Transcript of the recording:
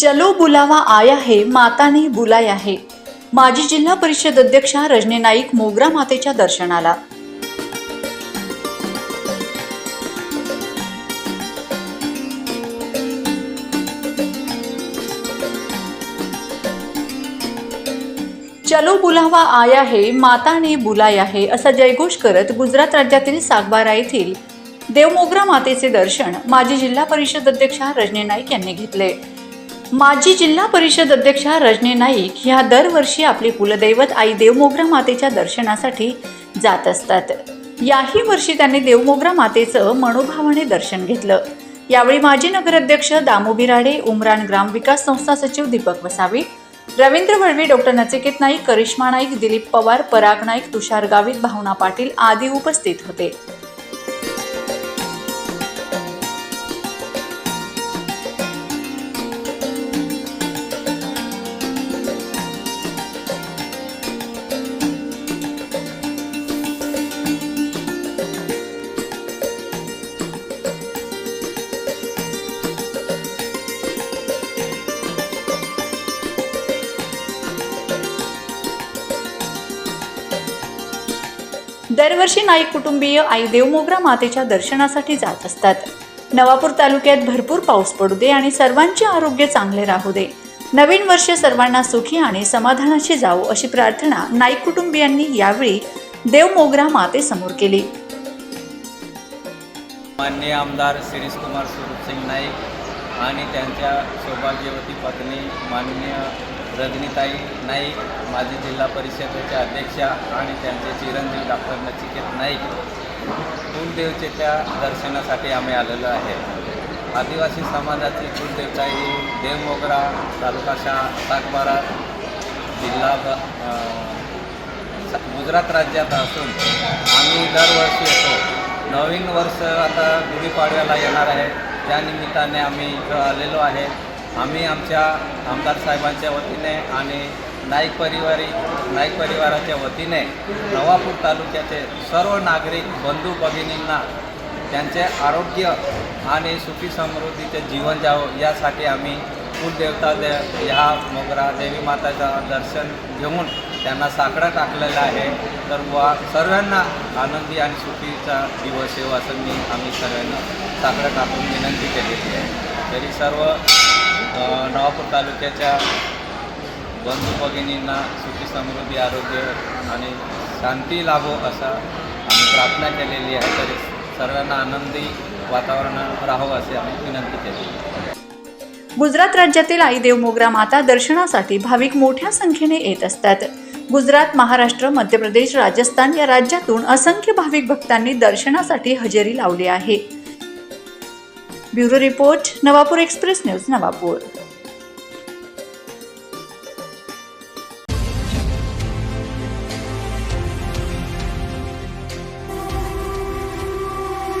चलो बुलावा आया है माताने बुलाया है माजी जिल्हा परिषद अध्यक्षा रजनी नाईक मोगरा मातेच्या दर्शनाला. चलो बुलावा आया है माताने बुलाया आहे असा जयघोष करत गुजरात राज्यातील सागबारा येथील देवमोगरा मातेचे दर्शन माजी जिल्हा परिषद अध्यक्षा रजनी नाईक यांनी घेतले. माजी जिल्हा परिषद अध्यक्षा रजनी नाईक ह्या दरवर्षी आपली कुलदैवत आई देवमोगरा मातेच्या दर्शनासाठी जात असतात. याही वर्षी त्यांनी देवमोगरा मातेचं मनोभावाने दर्शन घेतलं. यावेळी माजी नगराध्यक्ष दामू बिराडे उमरान ग्रामविकास संस्था सचिव दीपक वसावी रवींद्र वळवी डॉक्टर नचिकेत नाईक करिश्मा नाईक दिलीप पवार पराग नाईक तुषार गावित भावना पाटील आदी उपस्थित होते. दरवर्षी नाईक कुटुंबीय आई देवमोगरा मातेच्या दर्शनासाठी जात असतात. नवापूर तालुक्यात भरपूर पाऊस पडू दे आणि सर्वांचे आरोग्य चांगले राहू दे. नवीन वर्ष सर्वांना सुखी आणि समाधानाशी जावो अशी प्रार्थना नाईक कुटुंबियांनी यावेळी देवमोगरा मातेसमोर केली. मान्य आमदार शिरीष कुमार स्वरूपसिंग नाईक आणि त्यांच्या सौभाग्यवती पत्नी माननीय रजनीताई नाईक माजी जिल्हा परिषदेच्या अध्यक्षा आणि त्यांचे चिरंजीव डॉक्टर नचिकेत नाईक कुलदेवचे त्या दर्शनासाठी आम्ही आलेलो आहे. आदिवासी समाजाची कुलदेवता ही देवमोगरा तालुका शाह सागबारा जिल्हा गुजरात राज्यात असून आम्ही दरवर्षी येतो. नवीन वर्ष आता गुढीपाडव्याला येणार आहे. त्या निमित्ताने आम्ही इथं आलेलो आहे. आम्ही आमच्या आमदार साहेबांच्या वतीने आणि नाईक परिवारी नाईक परिवाराच्या वतीने नवापूर तालुक्याचे सर्व नागरिक बंधू भगिनींना त्यांचे आरोग्य आणि सुखी समृद्धीचे जीवन जावं यासाठी आम्ही कुलदेवता दे ह्या मोगरा देवी माताचं दर्शन घेऊन त्यांना साकडं टाकलेलं आहे. तर बुवा सर्वांना आनंदी आणि सुखीचा दिवस येऊ असं मी आम्ही सर्वांना साकडं टाकून विनंती केलेली आहे. तरी सर्व नवापूर तालुक्याच्या बंधू भगिनींना सुखी समृद्धी आरोग्य आणि शांती लाभो असा आम्ही प्रार्थना केलेली आहे. तरी सर्वांना आनंदी वातावरण राहावं असे आम्ही विनंती केली. गुजरात राज्यातील आई देवमोगरा माता दर्शनासाठी भाविक मोठ्या संख्येने येत असतात. गुजरात महाराष्ट्र मध्य प्रदेश राजस्थान या राज्यातून असंख्य भाविक भक्तांनी दर्शनासाठी हजेरी लावली आहे. Bureau report Navapur express news Navapur.